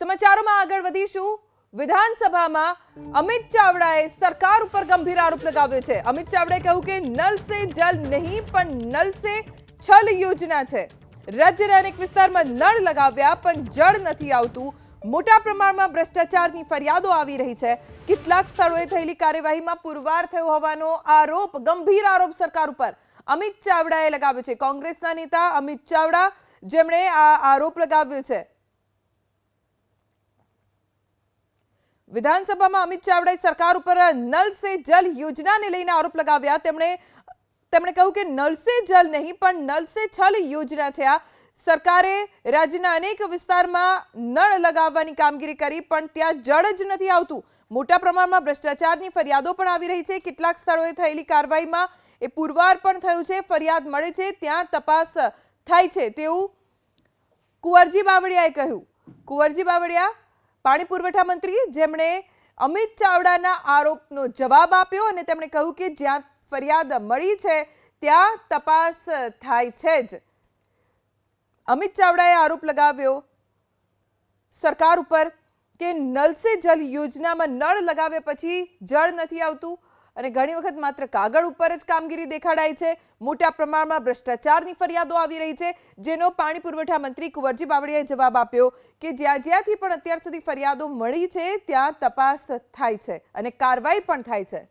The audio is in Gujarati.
સમાચારોમાં આગળ વધીશું. વિધાનસભામાં અમિત ચાવડાએ સરકાર ઉપર ગંભીર આરોપ લગાવ્યો છે. અમિત ચાવડાએ કહ્યું કે નલ સે જલ નહીં, પણ નલ સે છલ યોજના છે. રાજ્યના અનેક વિસ્તારમાં નળ લગાવ્યા, પણ જળ નથી આવતું. મોટા પ્રમાણમાં ભ્રષ્ટાચારની ફરિયાદો આવી રહી છે. કેટલાક સ્થળોએ થયેલી કાર્યવાહીમાં પુરવાર થયો હોવાનો આરોપ, ગંભીર આરોપ સરકાર ઉપર અમિત ચાવડાએ લગાવ્યો છે. કોંગ્રેસના નેતા અમિત ચાવડા, જેમણે આ આરોપ લગાવ્યો છે. વિધાનસભામાં અમિત ચાવડાએ સરકાર ઉપર નલ સે જલ યોજનાને લઈને આરોપ લગાવ્યા. તેમણે તેમણે કહ્યું કે નલ સે જલ નહીં, પણ નલ સે છલ યોજના છે આ. સરકારે રાજ્યના અનેક વિસ્તારમાં નળ લગાવવાની કામગીરી કરી, પણ ત્યાં જળ જ નથી આવતું. મોટા પ્રમાણમાં ભ્રષ્ટાચારની ફરિયાદો પણ આવી રહી છે. કેટલાક સ્થળોએ થયેલી કાર્યવાહીમાં એ પુરવાર પણ થયું છે. ફરિયાદ મળે છે, ત્યાં તપાસ થાય છે. તેવું કુંવરજી બાવળિયાએ કહ્યું. કુંવરજી બાવળિયા પાણી પુરવઠા મંત્રી જેમણે અમિત ચાવડાના આરોપનો જવાબ આપ્યો અને તેમણે કહ્યું કે જ્યાં ફરિયાદ મળી છે, ત્યાં તપાસ થાય છે જ. અમિત ચાવડાએ આરોપ લગાવ્યો, સરકાર ઉપર કે નલ સે જલ યોજનામાં નળ લગાવ્યા પછી જળ નથી આવતું? અને ઘણી વખત માત્ર કાગળ ઉપર જ કામગીરી દેખાડાય છે. મોટા પ્રમાણમાં ભ્રષ્ટાચારની ફરિયાદો આવી રહી છે, જેનો પાણી પુરવઠા મંત્રી કુંવરજી બાવળીયાએ જવાબ આપ્યો કે જ્યાં જ્યાંથી પણ અત્યાર સુધી ફરિયાદો મળી છે, ત્યાં તપાસ થાય છે અને કાર્યવાહી પણ થાય છે.